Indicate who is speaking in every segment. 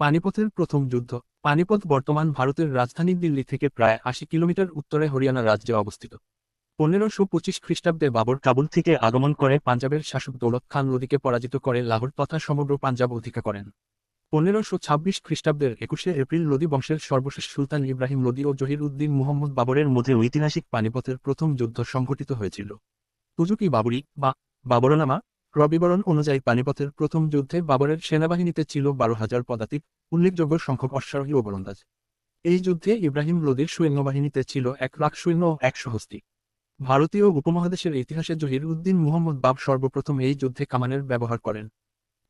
Speaker 1: পানিপথের প্রথম যুদ্ধ। পানিপথ বর্তমান ভারতের রাজধানী দিল্লি থেকে প্রায় আশি কিলোমিটার উত্তরে হরিয়ানা রাজ্যে অবস্থিত। পনেরোশো পঁচিশ খ্রিস্টাব্দে বাবর কাবুল থেকে আগমন করে পাঞ্জাবের শাসক দৌলত খান লোদিকে পরাজিত করে লাহোর তথা সমগ্র পাঞ্জাব অধিকার করেন। পনেরোশো ছাব্বিশ খ্রিস্টাব্দের একুশে এপ্রিল লোদি বংশের সর্বশেষ সুলতান ইব্রাহিম লোদি ও জহির উদ্দিন মুহম্মদ বাবরের মধ্যে ঐতিহাসিক পানিপথের প্রথম যুদ্ধ সংঘটিত হয়েছিল। তুজুকি বাবরি বা বাবরনামা প্রবিবরণ অনুযায়ী পানিপথের প্রথম যুদ্ধে বাবরের সেনাবাহিনীতে ছিল বারো হাজার পদাতিক, উল্লেখযোগ্য সংখ্যক অশ্বারোহী ও গোলন্দাজ এই যুদ্ধে ইব্রাহিম লোদির সৈন্যবাহিনীতে ছিল এক লাখ সৈন্য ও একশো হস্তি। ভারতীয় উপমহাদেশের ইতিহাসে জহির উদ্দিন মুহম্মদ বাব সর্বপ্রথম এই যুদ্ধে কামানের ব্যবহার করেন।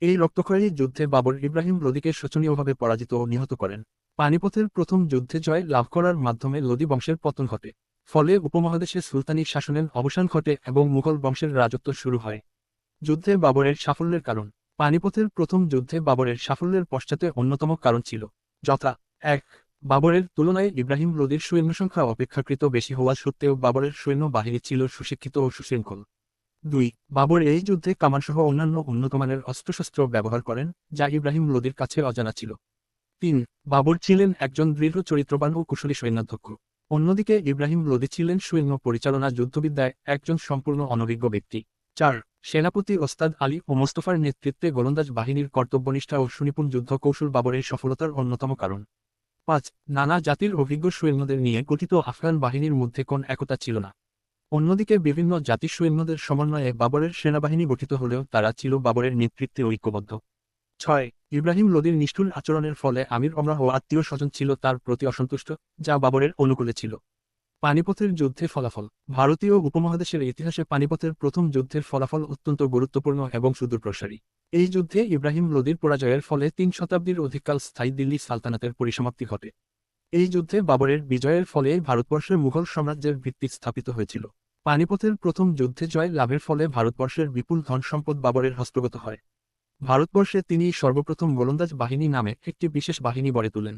Speaker 1: এই রক্তক্ষয়ী যুদ্ধে বাবর ইব্রাহিম লোদিকে শোচনীয়ভাবে পরাজিত ও নিহত করেন। পানিপথের প্রথম যুদ্ধে জয় লাভ করার মাধ্যমে লোদি বংশের পতন ঘটে। ফলে উপমহাদেশে সুলতানি শাসনের অবসান ঘটে এবং মুঘল বংশের রাজত্ব শুরু হয়। যুদ্ধে বাবরের সাফল্যের কারণ। পানিপথের প্রথম যুদ্ধে বাবরের সাফল্যের পশ্চাতে অন্যতম কারণ ছিল। যথা, এক, বাবরের তুলনায় ইব্রাহিম লোদির সৈন্য সংখ্যা অপেক্ষাকৃত বেশি হওয়া সত্ত্বেও বাবরের সৈন্য বাহিনী ছিল সুশিক্ষিত ও সুশৃঙ্খল। দুই, বাবর এই যুদ্ধে কামানসহ অন্যান্য উন্নতমানের অস্ত্রশস্ত্র ব্যবহার করেন, যা ইব্রাহিম লোদির কাছে অজানা ছিল। তিন, বাবর ছিলেন একজন দৃঢ় চরিত্রবান ও কুশলী সৈন্যাধ্যক্ষ। অন্যদিকে ইব্রাহিম লোদি ছিলেন সৈন্য পরিচালনা যুদ্ধবিদ্যায় একজন সম্পূর্ণ অনভিজ্ঞ ব্যক্তি। চার সেনাপতি ওস্তাদ আলী ও মোস্তফার নেতৃত্বে গোলন্দাজ বাহিনীর কর্তব্যনিষ্ঠা ও সুনিপুণ যুদ্ধ কৌশল বাবরের সফলতার অন্যতম কারণ। পাঁচ, নানা জাতির অভিজ্ঞ সৈন্যদের নিয়ে গঠিত আফগান বাহিনীর মধ্যে কোন একতা ছিল না। অন্যদিকে বিভিন্ন জাতির সৈন্যদের সমন্বয়ে বাবরের সেনাবাহিনী গঠিত হলেও তারা ছিল বাবরের নেতৃত্বে ঐক্যবদ্ধ। ছয়, ইব্রাহিম লোদির নিষ্ঠুর আচরণের ফলে আমির অমরা ও আত্মীয় স্বজন ছিল তার প্রতি অসন্তুষ্ট, যা বাবরের অনুকূলে ছিল। পানিপথের যুদ্ধে ফলাফল। ভারতীয় উপমহাদেশের ইতিহাসে পানিপথের প্রথম যুদ্ধের ফলাফল অত্যন্ত গুরুত্বপূর্ণ এবং সুদূরপ্রসারী। এই যুদ্ধে ইব্রাহিম লোদির পরাজয়ের ফলে তিন শতাব্দীর অধিককাল স্থায়ী দিল্লি সালতানাতের পরিসমাপ্তি ঘটে। এই যুদ্ধে বাবরের বিজয়ের ফলে ভারতবর্ষের মুঘল সাম্রাজ্যের ভিত্তি স্থাপিত হয়েছিল। পানিপথের প্রথম যুদ্ধে জয় লাভের ফলে ভারতবর্ষের বিপুল ধন সম্পদ বাবরের হস্তগত হয়। ভারতবর্ষে তিনি সর্বপ্রথম গোলন্দাজ বাহিনী নামে একটি বিশেষ বাহিনী গড়ে তোলেন।